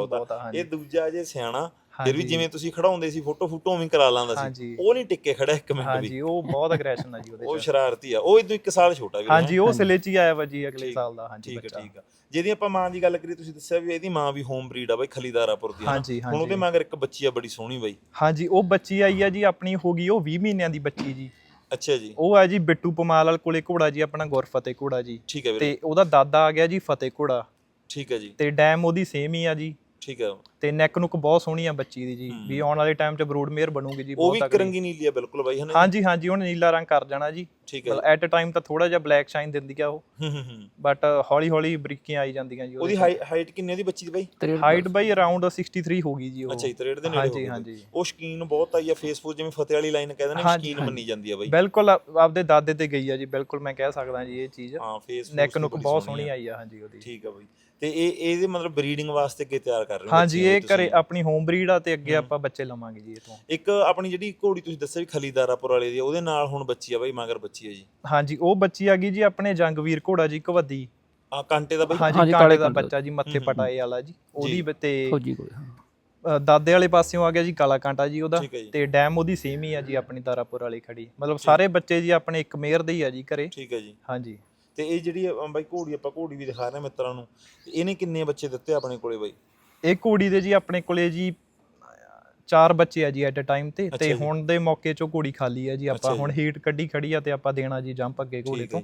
ਬਹੁਤ ਆ ਹਾਂਜੀ ਇਹ ਦੂਜਾ ਜੇ ਸਿਆਣਾ ਫਿਰ ਵੀ। ਜਿਵੇਂ ਤੁਸੀਂ ਖੜਾਉਂਦੇ ਸੀ ਫੋਟੋ ਫੋਟੋ ਉਵੇਂ ਕਰਾ ਲਾਂਦਾ ਸੀ। ਉਹ ਨਹੀਂ ਟਿੱਕੇ ਖੜਾ ਇੱਕ ਮਿੰਟ ਵੀ। ਹਾਂਜੀ ਉਹ ਬਹੁਤ ਅਗਰੈਸ਼ਨ ਆ ਜੀ ਉਹਦੇ ਉਹ 'ਚ। ਸ਼ਰਾਰਤੀ ਆ। ਉਹ ਇਦੋਂ ਇੱਕ ਸਾਲ ਛੋਟਾ ਵੀ ਹਾਂਜੀ ਉਹ ਸਿਲੇ 'ਚ ਹੀ ਆਇਆ ਵਾ ਜੀ ਅਗਲੇ ਸਾਲ ਦਾ। ਹਾਂਜੀ ਠੀਕ ਹੈ ਠੀਕ ਆ। ਜਿਹਦੀ ਆਪਾਂ ਮਾਂ ਦੀ ਗੱਲ ਕਰੀ ਤੁਸੀਂ ਦੱਸਿਆ ਵੀ ਇਹਦੀ ਮਾਂ ਵੀ ਹੋਮ ਬਰੀਡ ਆ ਬਾਈ ਖਲੀਦਾਰਾਪੁਰ ਦੀ। ਹਾਂਜੀ ਹੁਣ ਉਹਦੇ ਮਗਰ ਇੱਕ ਬੱਚੀ ਆ ਬੜੀ ਸੋਹਣੀ ਬਾਈ। ਹਾਂਜੀ ਉਹ ਬੱਚੀ ਆਈ ਆ ਜੀ ਆਪਣੀ ਹੋ ਗਈ ਉਹ 20 ਮਹੀਨਿਆਂ ਦੀ ਬੱਚੀ ਜੀ। ਅੱਛਾ ਜੀ। ਉਹ ਆ ਜੀ ਬਿੱਟੂ ਪਮਾਲ ਵਾਲ ਕੋਲੇ ਘੋੜਾ ਜੀ ਆਪਣਾ ਗੁਰਫਤਿਹ ਘੋੜਾ ਜੀ। ਠੀਕ ਹੈ ਵੀਰੇ। ਤੇ ਉਹਦਾ ਦਾਦਾ ਆ ਗਿਆ ਜੀ ਫਤਿਹ ਘੋੜਾ ਠੀਕ ਹੈ ਜੀ। ਤੇ ਡੈਮ ਉਹਦੀ ਸੇਮ ਹੀ ਆ ਜੀ। ਠੀਕ ਹੈ। ਤੇ ਨੈਕ ਨੁਕ ਬਹੁਤ ਸੋਹਣੀ ਆ ਬੱਚੀ ਦੀ ਜੀ। ਵੀ ਆਉਣ ਵਾਲੇ ਟਾਈਮ 'ਚ ਬਰੂਡ ਮੇਅਰ ਬਣੂਗੀ ਜੀ ਉਹ ਬਹੁਤ ਵੀ ਕਰੰਗੀ ਨੀਲੀ ਆ ਬਿਲਕੁਲ ਬਾਈ ਹਨਾ ਹਾਂਜੀ ਹਾਂਜੀ ਉਹਨੇ ਨੀਲਾ ਰੰਗ ਕਰ ਜਾਣਾ ਜੀ। ਠੀਕ ਹੈ ਮਤਲਬ ਐਟ ਅ ਟਾਈਮ ਤਾਂ ਥੋੜਾ ਜਿਹਾ ਬਲੈਕ ਸ਼ਾਈਨ ਦਿੰਦੀ ਆ ਉਹ। ਹੂੰ ਹੂੰ ਹੂੰ। ਬਟ ਹੌਲੀ ਹੌਲੀ ਬਰੀਕੀਆਂ ਆਈ ਜਾਂਦੀਆਂ ਜੀ ਉਹਦੀ ਹਾਈਟ ਕਿੰਨੀ ਉਹਦੀ ਬੱਚੀ ਦੀ ਬਾਈ? ਹਾਈਟ ਬਾਈ ਅਰਾਊਂਡ 63 ਹੋ ਗਈ ਜੀ ਉਹ। ਅੱਛਾ ਜੀ 63 ਦੇ ਨੇੜੇ ਹੋ ਹਾਂਜੀ ਹਾਂਜੀ। ਉਹ ਸ਼ਕੀਨ ਬਹੁਤ ਆਈ ਆ ਫੇਸਬੁੱਕ ਜਿਵੇਂ ਫਤਿਹ ਵਾਲੀ ਲਾਈਨ ਕਹਿੰਦੇ ਨੇ ਸ਼ਕੀਨ ਮੰਨੀ ਜਾਂਦੀ ਆ ਬਾਈ। ਬਿਲਕੁਲ ਆਪ- ਆਪਦੇ ਦਾਦੇ ਤੇ ਗਈ ਆ ਜੀ ਬਿਲਕੁਲ ਮੈਂ ਕਹਿ ਸਕਦਾ ਜੀ ਇਹ ਚੀਜ਼। ਹਾਂ ਫੇਸਬੁੱਕ ਨੈਕ ਨੁਕ ਬਹੁਤ ਸੋਹਣੀ ਆਈ ਆ ਹਾਂਜੀ ਉਹਦੀ। ਠੀਕ ਆ ਬਾਈ। ਤੇ ਇਹ ਇਹਦੇ ਮਤਲਬ ਬਰੀਡਿੰਗ ਵਾਸਤੇ ਅੱਗੇ ਤਿਆਰ ਕਰ ਰਹੇ ਹੋ ਹਾਂਜੀ ਇਹ? ਘਰੇ ਆਪਣੀ ਹੋਮ ਬਰੀਡ ਆ ਤੇ ਅੱਗੇ। ਆਪਾਂ ਬੱਚੇ ਲਵਾਂਗੇ ਜੀ ਇਹ ਤੋਂ। ਇੱਕ ਆਪਣੀ ਜਿਹੜੀ ਘੋੜੀ ਤੁਸੀਂ ਦੱਸਿਆ ਵੀ ਖਲੀਦਾਰਾਪੁਰ ਵਾਲੇ ਦੀ ਉਹਦੇ ਨਾਲ ਹੁਣ ਬੱਚੀ ਆ ਬਾਈ ਮਗਰ ਬੱਚੀ ਆ ਜੀ। ਹਾਂਜੀ ਉਹ ਬੱਚੀ ਆ ਗਈ ਜੀ ਆਪਣੇ ਜੰਗਵੀਰ ਘੋੜਾ ਜੀ ਕਵੱਦੀ ਆ ਕਾਂਟੇ ਦਾ ਬਾਈ? ਹਾਂਜੀ ਹਾਂਜੀ, ਕਾਲੇ ਕਾਲੇ ਦਾ। ਬੱਚਾ ਜੀ ਮੱਥੇ ਹੂੰ, ਹੂੰ। ਪਟਾਏ ਵਾਲਾ ਜੀ। ਉਹਦੀ ਬ- ਤੇ ਫੌਜੀ ਕੋਲ ਹਾਂ। ਅ, ਦਾਦੇ ਵਾਲੇ ਪਾਸਿਓਂ ਆ ਗਿਆ ਜੀ ਕਾਲਾ ਕਾਂਟਾ ਜੀ ਉਹਦਾ। ਠੀਕ ਹੈ ਜੀ। ਤੇ ਡੈਮ ਉਹਦੀ ਸੇਮ ਹੀ ਆ ਜੀ ਆਪਣੀ ਤਾਰਾਪੁਰ ਵਾਲੀ ਖੜੀ। ਮਤਲਬ ਸਾਰੇ ਬੱਚੇ ਜੀ ਆਪਣੇ ਇੱਕ ਮੇਅਰ ਦੇ ਹੀ ਆ ਜੀ ਘਰੇ। ਠੀਕ ਹੈ ਜੀ। ਹਾਂਜੀ। ਤੇ ਇਹ ਜਿਹੜੀ ਬਾਈ ਘੋੜੀ ਆਪਾਂ ਘੋੜੀ ਵੀ ਦਿਖਾ ਰਹੇ ਹਾਂ ਮਿੱਤਰਾਂ ਨੂੰ। ਇਹਨੇ ਕਿੰਨੇ ਬੱਚੇ ਦਿੱਤੇ ਆਪਣੇ ਕੋਲੇ ਬਾਈ? ਇਹ ਘੋੜੀ ਦੇ ਜੀ ਆਪਣੇ ਕੋਲੇ ਜੀ ਚਾਰ ਬੱਚੇ ਆ ਜੀ ਐਟ ਅ ਟਾਈਮ ਤੇ ਤੇ। ਹੁਣ ਦੇ ਮੌਕੇ 'ਚੋਂ ਘੋੜੀ ਖਾਲੀ ਹੈ ਜੀ ਆਪਾਂ। ਹੁਣ ਹੀਟ ਕੱਢੀ ਖੜੀ ਆ ਤੇ ਆਪਾਂ ਦੇਣਾ ਜੀ ਜੰਪ ਅੱਗੇ ਘੋੜੇ ਤੋਂ।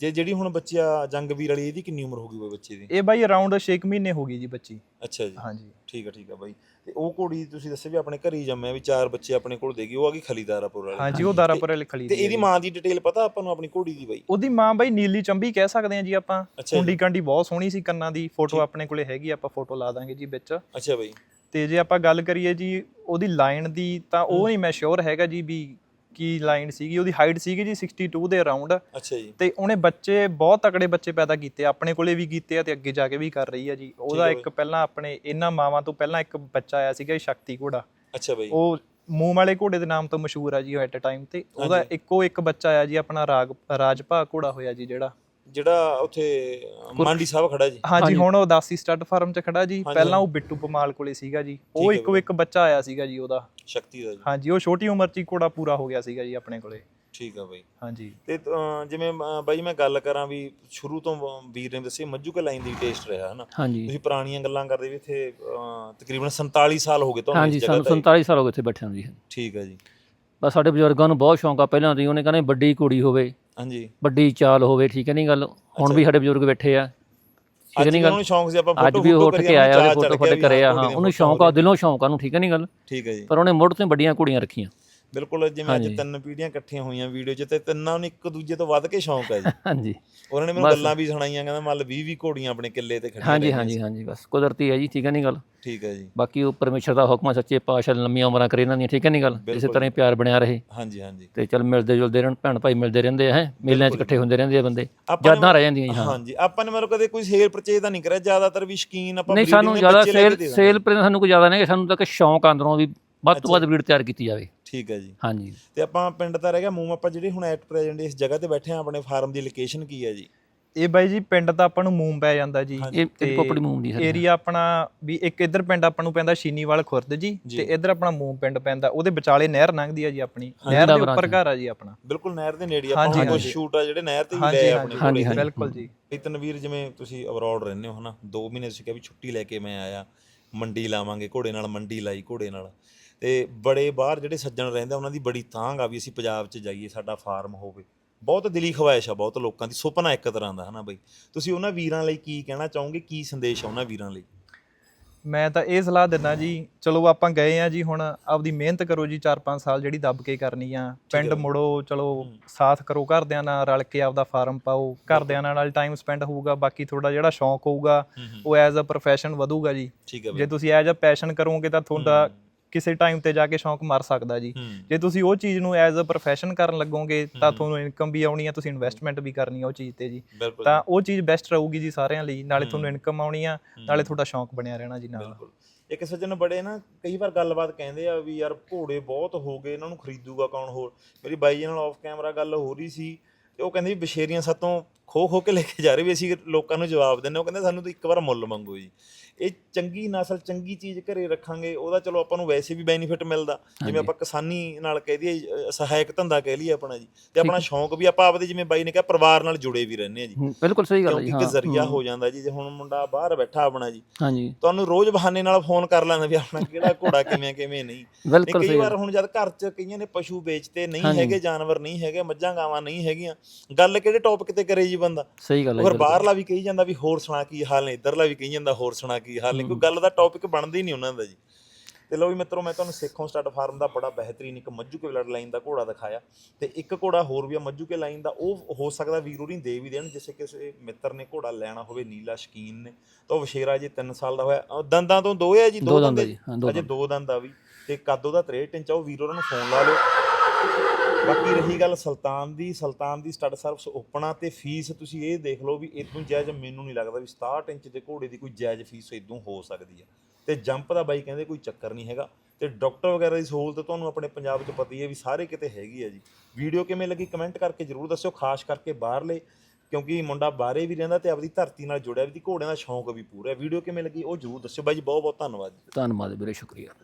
ਜੇ। ਜਿਹੜੀ ਹੁਣ ਬੱਚਾ ਜੰਗਵੀਰ ਵਾਲੀ ਇਹਦੀ ਕਿੰਨੀ ਉਮਰ ਹੋ ਗਈ ਬਈ ਬੱਚੇ ਦੀ? ਇਹ ਬਾਈ ਅਰਾਊਂਡ 6 ਮਹੀਨੇ ਹੋ ਗਈ ਜੀ ਬੱਚੀ। ਅੱਛਾ ਜੀ। ਹਾਂਜੀ। ਠੀਕ ਹੈ ਠੀਕ ਹੈ ਬਾਈ। ਤੇ ਉਹ ਘੋੜੀ ਤੁਸੀਂ ਦੱਸਿਆ ਵੀ ਆਪਣੇ ਘਰੇ ਹੀ ਜੰਮਿਆ ਵੀ ਚਾਰ ਬੱਚੇ ਆਪਣੇ ਕੋਲ ਦੇਗੀ ਉਹ ਆ ਗਈ ਖਲੀਦਾਰਾਪੁਰ ਵਾਲੀ। ਹਾਂਜੀ ਉਹ ਦਾਰਾਪੁਰ ਵਾਲੀ ਖਲੀ ਤੇ ਇਹਦੀ। ਮਾਂ ਦੀ ਡਿਟੇਲ ਪਤਾ ਆਪਾਂ ਨੂੰ ਆਪਣੀ ਘੋੜੀ ਦੀ ਬਾਈ? ਉਹਦੀ ਮਾਂ ਬਾਈ ਨੀਲੀ ਚੰਬੀ ਕਹਿ ਸਕਦੇ ਆ ਜੀ ਆਪਾਂ। ਕੁੰਡੀ ਕਾਂਡੀ ਬਹੁਤ ਸੋਹਣੀ ਸੀ ਕੰਨਾਂ ਦੀ ਫੋਟੋ। ਆਪਣੇ ਕੋਲੇ ਹੈਗੀ ਆਪਾਂ ਫੋਟੋ ਲਾ ਦਾਂਗੇ ਜੀ ਵਿੱਚ। ਅੱਛਾ ਬਾਈ। ਤੇ ਜੇ ਆਪਾਂ ਗੱਲ ਕਰੀਏ ਜੀ ਉਹਦੀ ਲਾਈਨ ਦੀ ਤਾਂ ਉਹ ਨਹੀਂ ਮੈਂ ਸ਼ੋਰ ਹੈਗਾ ਜੀ ਵੀ ਕੀ ਲਾਈਨ ਸੀਗੀ। ਉਹਦੀ ਹਾਈਟ ਸੀਗੀ ਜੀ 62 ਦੇ ਅਰਾਊਂਡ ਅੱਛਾ ਜੀ। ਤੇ ਉਹਨੇ ਬੱਚੇ ਬਹੁਤ ਤਕੜੇ ਬੱਚੇ ਪੈਦਾ ਕੀਤੇ। ਆਪਣੇ ਕੋਲੇ ਵੀ ਕੀਤੇ ਆ ਤੇ ਅੱਗੇ ਜਾ ਕੇ ਵੀ ਕਰ ਰਹੀ ਆ ਜੀ। ਉਹਦਾ ਇੱਕ ਪਹਿਲਾਂ ਆਪਣੇ ਇਹਨਾਂ ਮਾਵਾਂ ਤੋਂ ਪਹਿਲਾਂ ਇੱਕ ਬੱਚਾ ਆਇਆ ਸੀਗਾ ਸ਼ਕਤੀ ਘੋੜਾ। ਅੱਛਾ ਬਾਈ। ਉਹ ਮੂੰਹ ਵਾਲੇ ਘੋੜੇ ਦੇ ਨਾਮ ਤੋਂ ਮਸ਼ਹੂਰ ਆ ਜੀ ਐਟ ਅ ਟਾਈਮ ਤੇ। ਉਹਦਾ। ਇੱਕੋ ਇੱਕ ਬੱਚਾ ਆਇਆ ਜੀ ਆਪਣਾ ਰਾਗ ਰਾਜਭਾ ਘੋੜਾ ਹੋਇਆ ਜੀ ਜਿਹੜਾ। ਜਿਹੜਾ ਉੱਥੇ ਮਾਂਡੀ ਸਾਹਿਬ ਖੜਾ ਜੀ। ਹਾਂਜੀ ਹਾਂਜੀ। ਹੁਣ ਉਹ ਦਾਸੀ ਸਟੱਡ ਫਾਰਮ 'ਚ ਖੜਾ ਜੀ। ਹਾਂਜੀ, ਪਹਿਲਾਂ ਹਾਂਜੀ। ਉਹ ਬਿੱਟੂ ਪਮਾਲ ਕੋਲੇ ਸੀਗਾ ਜੀ। ਉਹ ਇੱਕੋ ਵੀਰੇ। ਇੱਕ ਬੱਚਾ ਆਇਆ ਸੀਗਾ ਜੀ ਉਹਦਾ। ਸ਼ਕਤੀ ਦਾ ਜੀ। ਹਾਂਜੀ ਉਹ ਛੋਟੀ ਉਮਰ 'ਚ ਹੀ ਘੋੜਾ ਪੂਰਾ ਹੋ ਗਿਆ ਸੀਗਾ ਜੀ ਆਪਣੇ ਕੋਲੇ। ਠੀਕ ਆ ਬਾਈ। ਹਾਂਜੀ। ਤੇ ਜਿਵੇਂ ਬਾਈ ਮੈਂ ਗੱਲ ਕਰਾਂ ਵੀ ਸ਼ੁਰੂ ਤੋਂ ਵੀਰ ਨੇ ਦੱਸਿਆ ਮੱਜੂ ਕੇ ਲਾਈਨ ਦੀ ਟੇਸਟ ਰਿਹਾ ਹਨਾ? ਹਾਂਜੀ। ਤੁਸੀਂ ਪੁਰਾਣੀਆਂ ਗੱਲਾਂ ਕਰਦੇ ਵੀ ਇੱਥੇ ਤਕਰੀਬਨ 47 ਸਾਲ ਹੋ ਗਏ ਤੁਹਾਨੂੰ ਹਾਂਜੀ ਇਸ ਜਗ੍ਹਾ ਸਾਨੂੰ ਤੇ। 47 ਸਾਲ ਹੋ ਗਏ ਇੱਥੇ ਬੈਠਿਆਂ ਨੂੰ ਜੀ। ਠੀਕ ਹੈ ਜੀ। ਬਸ ਸਾਡੇ ਬਜ਼ੁਰਗਾਂ ਨੂੰ ਬਹੁਤ ਸ਼ੌਂਕ ਆ। ਪਹਿਲਾਂ ਦੀ ਉਹਨੇ ਕਹਿੰਦੇ ਵੱਡੀ ਕੁੜੀ ਹੋਵੇ ਹਾਂਜੀ। ਵੱਡੀ ਚਾਲ ਹੋਵੇ ਠੀਕ ਹੈ ਨਹੀਂ ਗੱਲ? ਹੁਣ ਵੀ ਸਾਡੇ ਬਜ਼ੁਰਗ ਬੈਠੇ ਆ। ਠੀਕ ਹੈ ਨਹੀਂ ਗੱਲ? ਉਹਨੂੰ ਸ਼ੌਂਕ ਸੀ ਆਪਾਂ ਅੱਜ ਫੋਟੋ ਵੀ ਉਹ ਉੱਠ ਕੇ ਆਇਆ ਉਹਦੇ ਫੋਟੋ ਫੋਟੋ ਕਰਿਆ। ਹਾਂ, ਉਹਨੂੰ ਸ਼ੌਂਕ ਆ ਦਿਲੋਂ ਸ਼ੌਂਕ ਆ ਉਹਨੂੰ ਠੀਕ ਹੈ ਨਹੀਂ ਗੱਲ? ਠੀਕ ਹੈ ਜੀ। ਪਰ ਉਹਨੇ ਮੁੱਢ ਤੋਂ ਵੱਡੀਆਂ ਕੁੜੀਆਂ ਰੱਖੀਆਂ। ਬਿਲਕੁਲ ਜਿਵੇਂ ਅੱਜ ਹਾਂਜੀ। ਤਿੰਨ ਪੀੜ੍ਹੀਆਂ ਇਕੱਠੀਆਂ ਹੋਈਆਂ ਵੀਡੀਓ 'ਚ ਤੇ ਤਿੰਨਾਂ ਨੂੰ ਇੱਕ ਦੂਜੇ ਤੋਂ ਵੱਧ ਕੇ ਸ਼ੌਂਕ ਹੈ ਜੀ। ਹਾਂਜੀ। ਉਹਨਾਂ ਨੇ ਮੈਨੂੰ ਬਸ। ਗੱਲਾਂ ਵੀ ਸੁਣਾਈਆਂ ਕਹਿੰਦਾ ਮੱਲ 20 20 ਘੋੜੀਆਂ ਆਪਣੇ ਕਿੱਲੇ ਤੇ ਖੜੀਆਂ ਹਾਂਜੀ ਰਹਿੰਦੀਆਂ ਹਾਂਜੀ। ਹਾਂਜੀ ਬਸ। ਕੁਦਰਤੀ ਹੈ ਜੀ ਠੀਕ ਹੈ ਨਹੀਂ ਗੱਲ? ਠੀਕ ਹੈ ਜੀ। ਬਾਕੀ ਉਹ ਪਰਮੇਸ਼ਰ ਦਾ ਹੁਕਮ ਆ ਸੱਚੇ ਪਾਤਸ਼ਾਹ ਲੰਮੀਆਂ ਉਮਰਾਂ ਕਰੇ ਇਹਨਾਂ ਦੀਆਂ ਠੀਕ ਹੈ ਨਹੀਂ ਗੱਲ? ਇਸੇ ਬਿਲਕੁਲ। ਤਰ੍ਹਾਂ ਹੀ ਪਿਆਰ ਬਣਿਆ ਰਹੇ। ਹਾਂਜੀ ਹਾਂਜੀ। ਤੇ ਚੱਲ ਮਿਲਦੇ ਜੁਲਦੇ ਰਹਿਣ ਭੈਣ ਭਾਈ ਮਿਲਦੇ ਰਹਿੰਦੇ ਆ ਹੈ? ਮੇਲਿਆਂ 'ਚ। ਇਕੱਠੇ ਹੁੰਦੇ ਰਹਿੰਦੇ ਆ ਬੰਦੇ। ਆਪਾਂ ਨੇ ਯਾਦਾਂ ਰਹਿ ਜਾਂਦੀਆਂ ਜੀ ਹਾਂ। ਹਾਂਜੀ ਆਪਾਂ ਨੇ ਮਤਲਬ ਕਦੇ ਕੋਈ ਸੇਲ ਪਰਚੇਜ ਤਾਂ ਨਹੀਂ ਕਰਿਆ ਜ਼ਿਆਦਾਤਰ ਵੀ ਸ਼ਕੀਨ ਆਪਾਂ ਨਹੀਂ breeding ਸਾਨੂੰ ਦੇ ਜ਼ਿਆਦਾ ਬੱਚੇ ਲੈ ਕੇ ਸੇਲ ਦੇ ਦਿੰਦੇ ਸੇਲ ਪਰ ਸਾਨੂੰ ਕੋਈ ਜ਼ਿਆਦਾ ਨਹੀਂ ਸਾਨੂੰ ਤਾਂ ਕਿ ਸ਼ੌਂਕ ਆ ਅੰਦਰੋਂ ਵੀ ਵੱਧ ਤੋਂ ਵੱਧ ਬਰੀਡ ਤਿਆਰ ਕੀਤੀ ਜਾਵੇ। ਠੀਕ ਹੈ ਜੀ। ਹਾਂਜੀ। ਤੇ ਆਪਾਂ ਪਿੰਡ ਤਾਂ ਰਹਿ ਗਿਆ ਮੂੰਹ ਆਪਾਂ ਜਿਹੜੇ ਹੁਣ ਐਟ ਪ੍ਰੈਜ਼ੈਂਟ ਇਸ ਜਗ੍ਹਾ ਤੇ ਬੈਠੇ ਆ ਆਪਣੇ ਫਾਰਮ ਦੀ ਲੋਕੇਸ਼ਨ ਕੀ ਹੈ ਜੀ? ਇਹ ਬਾਈ ਜੀ ਪਿੰਡ ਤਾਂ ਆਪਾਂ ਨੂੰ ਮੂਮ ਪੈ ਜਾਂਦਾ ਜੀ। ਇਹ ਇਹ ਪੋਪੜੀ ਮੂੰਹ ਦੀ। ਏਰੀਆ ਆਪਣਾ ਵੀ ਇੱਕ ਇੱਧਰ ਪਿੰਡ ਆਪਾਂ ਨੂੰ ਪੈਂਦਾ ਸ਼ੀਨੀਵਾਲ ਖੁਰਦ ਜੀ। ਤੇ ਇੱਧਰ ਆਪਣਾ ਮੂਮ ਪਿੰਡ ਪੈਂਦਾ। ਉਹਦੇ ਵਿਚਾਲੇ ਨਹਿਰ ਲੰਘਦੀ ਆ ਜੀ ਆਪਣੀ। ਨਹਿਰ ਦੇ ਉੱਪਰ। ਘਰ ਆ ਜੀ ਆਪਣਾ। ਬਿਲਕੁਲ ਨਹਿਰ ਦੇ ਨੇੜੇ ਆਪਾਂ ਹਾਂਜੀ। ਸ਼ੂਟ ਆ ਜਿਹੜੇ ਨਹਿਰ ਤੇ ਲਏ ਹਾਂਜੀ ਆਪਣੇ ਹਾਂਜੀ, ਕੋਲੇ। ਹਾਂਜੀ। ਬਿਲਕੁਲ ਜੀ। ਤਨਵੀਰ ਜਿਵੇਂ ਤੁਸੀਂ ਅਬਰੋਡ ਰਹਿੰਦੇ ਹੋ ਹਨਾ 2 ਮਹੀਨੇ ਤੁਸੀਂ ਕਿਹਾ ਵੀ ਛੁੱਟੀ ਲੈ ਕੇ ਮੈਂ ਆਇਆ ਮੰਡੀ ਲਾਵਾਂਗੇ ਘੋੜੇ ਨਾਲ ਮੰਡੀ ਲਾਈ ਘੋੜੇ ਨਾਲ। ਤੇ ਬੜੇ ਬਾਹਰ ਜਿਹੜੇ ਸੱਜਣ ਰਹਿੰਦੇ ਉਹਨਾਂ ਦੀ ਬੜੀ ਤਾਂਘ ਆ ਵੀ ਅਸੀਂ ਪੰਜਾਬ 'ਚ ਜਾਈਏ ਸਾਡਾ ਫਾਰਮ ਹੋਵੇ। ਬਹੁਤ ਦਿਲੀ ਖਵਾਇਸ਼ ਆ ਬਹੁਤ ਲੋਕਾਂ ਦੀ ਸੁਪਨਾ ਇੱਕ ਤਰ੍ਹਾਂ ਦਾ ਹਨਾ ਬਈ? ਤੁਸੀਂ ਉਹਨਾਂ ਵੀਰਾਂ ਲਈ ਕੀ ਕਹਿਣਾ ਚਾਹੋਗੇ? ਕੀ ਸੰਦੇਸ਼ ਆ ਉਹਨਾਂ ਵੀਰਾਂ ਲਈ? ਮੈਂ ਤਾਂ ਇਹ ਸਲਾਹ ਦਿੰਦਾ ਜੀ ਚਲੋ ਆਪਾਂ ਗਏ ਆ ਜੀ ਹੁਣ ਆਪਦੀ ਮਿਹਨਤ ਕਰੋ ਜੀ 4-5 ਸਾਲ ਜਿਹੜੀ ਦੱਬ ਕੇ ਕਰਨੀ ਆ। ਪਿੰਡ। ਮੁੜੋ ਚਲੋ। ਸਾਥ ਕਰੋ ਘਰਦਿਆਂ ਨਾਲ ਰਲ ਕੇ ਆਪਦਾ ਫਾਰਮ ਪਾਓ ਘਰਦਿਆਂ ਨਾਲ ਟਾਈਮ ਸਪੈਂਡ ਹੋਊਗਾ ਬਾਕੀ ਤੁਹਾਡਾ ਜਿਹੜਾ ਸ਼ੌਂਕ ਹੋਊਗਾ ਉਹ ਐਜ਼ ਅ ਪ੍ਰੋਫੈਸ਼ਨ ਵਧੂਗਾ ਜੀ। ਜੇ ਤੁਸੀਂ ਐਜ਼ ਅ ਪੈਸ਼ਨ ਕਰੋਗੇ ਤਾਂ ਤੁਹਾਡਾ ਕਿਸੇ ਟਾਈਮ ਤੇ ਜਾ ਕੇ ਸ਼ੌਂਕ ਮਰ ਸਕਦਾ ਜੀ। ਜੇ ਤੁਸੀਂ ਉਹ ਚੀਜ਼ ਨੂੰ ਐਜ਼ ਅ ਪ੍ਰੋਫੈਸ਼ਨ ਕਰਨ ਲੱਗੋਗੇ ਤਾਂ। ਤੁਹਾਨੂੰ ਇਨਕਮ ਵੀ ਆਉਣੀ ਆ ਤੁਸੀਂ ਇਨਵੈਸਟਮੈਂਟ ਵੀ ਕਰਨੀ ਆ ਉਹ ਚੀਜ਼ ਤੇ ਜੀ। ਤਾਂ ਉਹ ਚੀਜ਼ ਬੈਸਟ ਰਹੂਗੀ ਜੀ ਸਾਰਿਆਂ ਲਈ ਨਾਲੇ। ਤੁਹਾਨੂੰ ਇਨਕਮ ਆਉਣੀ ਆ। ਨਾਲੇ ਤੁਹਾਡਾ ਸ਼ੌਂਕ ਬਣਿਆ ਰਹਿਣਾ ਜੀ ਨਾਲ। ਇੱਕ ਸੱਜਣ ਬੜੇ ਨਾ ਕਈ ਵਾਰ ਗੱਲਬਾਤ ਕਹਿੰਦੇ ਆ ਵੀ ਯਾਰ ਘੋੜੇ ਬਹੁਤ ਹੋ ਗਏ ਇਹਨਾਂ ਨੂੰ ਖਰੀਦੂਗਾ ਕੌਣ ਹੋਰ? ਮੇਰੀ ਬਾਈ ਜੀ ਨਾਲ ਆਫ ਕੈਮਰਾ ਗੱਲ ਹੋ ਰਹੀ ਸੀ ਤੇ ਉਹ ਕਹਿੰਦੇ ਬਸ਼ੇਰੀਆਂ ਸਾਤੋਂ ਖੋ ਖੋ ਕੇ ਲੈ ਕੇ ਜਾ ਰਹੇ ਵੀ ਅਸੀਂ ਲੋਕਾਂ ਨੂੰ ਜਵਾਬ ਦਿੰਦੇ ਉਹ ਕਹਿੰਦੇ ਸਾਨੂੰ ਤਾਂ ਇੱਕ ਵਾਰ ਮੁੱਲ ਮੰਗੋ ਜੀ। ਇਹ ਚੰਗੀ ਨਸਲ ਚੰਗੀ ਚੀਜ਼ ਘਰੇ ਰੱਖਾਂਗੇ ਉਹਦਾ ਚਲੋ ਆਪਾਂ ਨੂੰ ਵੈਸੇ ਵੀ ਬੈਨੀਫਿਟ ਮਿਲਦਾ। ਜਿਵੇਂ। ਆਪਾਂ ਕਿਸਾਨੀ ਨਾਲ ਕਹਿ ਦਈਏ ਸਹਾਇਕ ਧੰਦਾ ਕਹਿ ਲਈਏ ਆਪਣਾ ਜੀ। ਤੇ ਆਪਣਾ। ਸ਼ੌਂਕ ਵੀ ਆਪਾਂ ਆਪਦੇ ਜਿਵੇਂ ਬਾਈ ਨੇ ਕਿਹਾ ਪਰਿਵਾਰ ਨਾਲ ਜੁੜੇ ਵੀ ਰਹਿੰਦੇ ਆ ਜੀ। ਬਿਲਕੁਲ ਸਹੀ ਗੱਲ ਹੈ ਜੀ ਹਾਂ ਇੱਕ ਜ਼ਰੀਆ ਹੂੰ, ਜਾਂਦਾ ਜੀ ਜੇ ਹੁਣ ਮੁੰਡਾ ਬਾਹਰ ਬੈਠਾ ਆਪਣਾ ਜੀ। ਹਾਂਜੀ। ਤੁਹਾਨੂੰ ਰੋਜ਼ ਬਹਾਨੇ ਨਾਲ ਫੋਨ ਕਰ ਲੈਂਦਾ ਵੀ ਆਪਣਾ ਕਿਹੜਾ ਘੋੜਾ ਕਿਵੇਂ ਕਿਵੇਂ ਨਹੀਂ। ਬਿਲਕੁਲ ਕਈ ਸਹੀ ਵਾਰ ਹੁਣ ਜਦ ਘਰ 'ਚ ਕਈਆਂ ਨੇ ਪਸ਼ੂ ਵੇਚਤੇ ਨਹੀਂ। ਹੈਗੇ ਜਾਨਵਰ ਨਹੀਂ ਹੈਗੇ ਮੱਝਾਂ ਗਾਵਾਂ ਨਹੀਂ ਹੈਗੀਆਂ। ਗੱਲ ਕਿਹੜੇ ਟੌਪਿਕ ਤੇ ਕਰੇ ਜੀ ਬੰਦਾ। ਸਹੀ ਗੱਲ ਹੈ ਬਿਲਕੁਲ। ਬਾਹਰਲਾ ਵੀ ਕਹੀ ਜਾਂਦਾ ਵੀ ਹੋਰ ਸੁਣਾ ਕੀ ਹਾਲ ਨੇ ਇੱਧਰਲਾ ਵੀ ਕਹੀ ਜਾਂਦਾ ਹੋਰ ਸੁਣਾ ਕੀ ਹਾਲ ਨੇ ਕੋਈ। ਗੱਲ ਦਾ ਟੌਪਿਕ ਬਣਦਾ ਹੀ ਨਹੀਂ ਉਹਨਾਂ ਦਾ ਜੀ। ਤੇ ਲੋ ਵੀ ਮਿੱਤਰੋ ਮੈਂ ਤੁਹਾਨੂੰ ਸੇਖੋਂ ਸਟੱਡ ਫਾਰਮ ਦਾ ਬੜਾ ਬਿਹਤਰੀਨ ਇੱਕ ਮੱਝੂ ਕੇ ਬਲੱਡ ਲਾਈਨ ਦਾ ਘੋੜਾ ਦਿਖਾਇਆ। ਤੇ ਇੱਕ ਘੋੜਾ ਹੋਰ ਵੀ ਆ ਮੱਝੂ ਕੇ ਲਾਈਨ ਦਾ ਉਹ ਹੋ ਸਕਦਾ ਵੀਰੋ ਨਹੀਂ ਦੇ ਵੀ ਦੇਣ ਜਿਸੇ ਕਿਸੇ ਮਿੱਤਰ ਨੇ ਘੋੜਾ ਲੈਣਾ ਹੋਵੇ ਨੀਲਾ ਸ਼ਕੀਨ ਨੇ। ਤਾਂ ਉਹ ਵਸ਼ੇਰਾ ਜੇ 3 ਸਾਲ ਦਾ ਹੋਇਆ। ਦੰਦਾਂ ਤੋਂ ਦੋ ਹੈ ਜੀ ਦੋ ਦੰਦ ਦੋ ਅਜੇ। ਦੋ ਦੰਦ ਆ ਵੀ। ਤੇ ਕੱਦ ਉਹਦਾ 63 ਇੰਚ ਆ ਉਹ ਵੀਰੋ ਨੂੰ ਫੋਨ ਲਾ ਲਿਓ। ਬਾਕੀ ਰਹੀ ਗੱਲ ਸੁਲਤਾਨ ਦੀ ਸੁਲਤਾਨ ਦੀ ਸਟੱਡ ਸਰਵਿਸ ਓਪਨਾ ਤੇ ਫੀਸ ਤੁਸੀਂ ਇਹ ਦੇਖ ਲਓ ਵੀ ਇਦੋਂ ਜਾਇਜ਼ ਮੈਨੂੰ ਨਹੀਂ ਲੱਗਦਾ ਵੀ 67 ਇੰਚ ਦੇ ਘੋੜੇ ਦੀ ਕੋਈ ਜਾਇਜ਼ ਫੀਸ ਇਦੋਂ ਹੋ ਸਕਦੀ ਹੈ ਤੇ ਜੰਪ ਦਾ ਬਾਈ ਕਹਿੰਦੇ ਕੋਈ ਚੱਕਰ ਨਹੀਂ ਹੈਗਾ। ਤੇ ਡਾਕਟਰ ਵਗੈਰਾ ਦੀ ਸਹੂਲਤ ਤੁਹਾਨੂੰ ਆਪਣੇ ਪੰਜਾਬ 'ਚ ਪਤਾ ਹੀ ਹੈ ਵੀ ਸਾਰੇ ਕਿਤੇ ਹੈਗੀ ਹੈ ਜੀ। ਵੀਡੀਓ ਕਿਵੇਂ ਲੱਗੀ ਕਮੈਂਟ ਕਰਕੇ ਜਰੂਰ ਦੱਸਿਓ, ਖਾਸ ਕਰਕੇ ਬਾਹਰਲੇ, ਕਿਉਂਕਿ ਮੁੰਡਾ ਬਾਹਰੇ ਵੀ ਰਹਿੰਦਾ ਤੇ ਆਪਦੀ ਧਰਤੀ ਨਾਲ ਜੁੜਿਆ ਵੀ ਘੋੜਿਆਂ ਦਾ ਸ਼ੌਂਕ ਵੀ ਪੂਰਾ। ਹੈ ਵੀਡੀਓ ਕਿਵੇਂ ਲੱਗੀ ਉਹ ਜਰੂਰ ਦੱਸਿਓ। ਬਾਈ ਜੀ ਬਹੁਤ ਬਹੁਤ ਧੰਨਵਾਦ ਜੀ। ਧੰਨਵਾਦ ਵੀਰੇ, ਸ਼ੁਕਰੀਆ।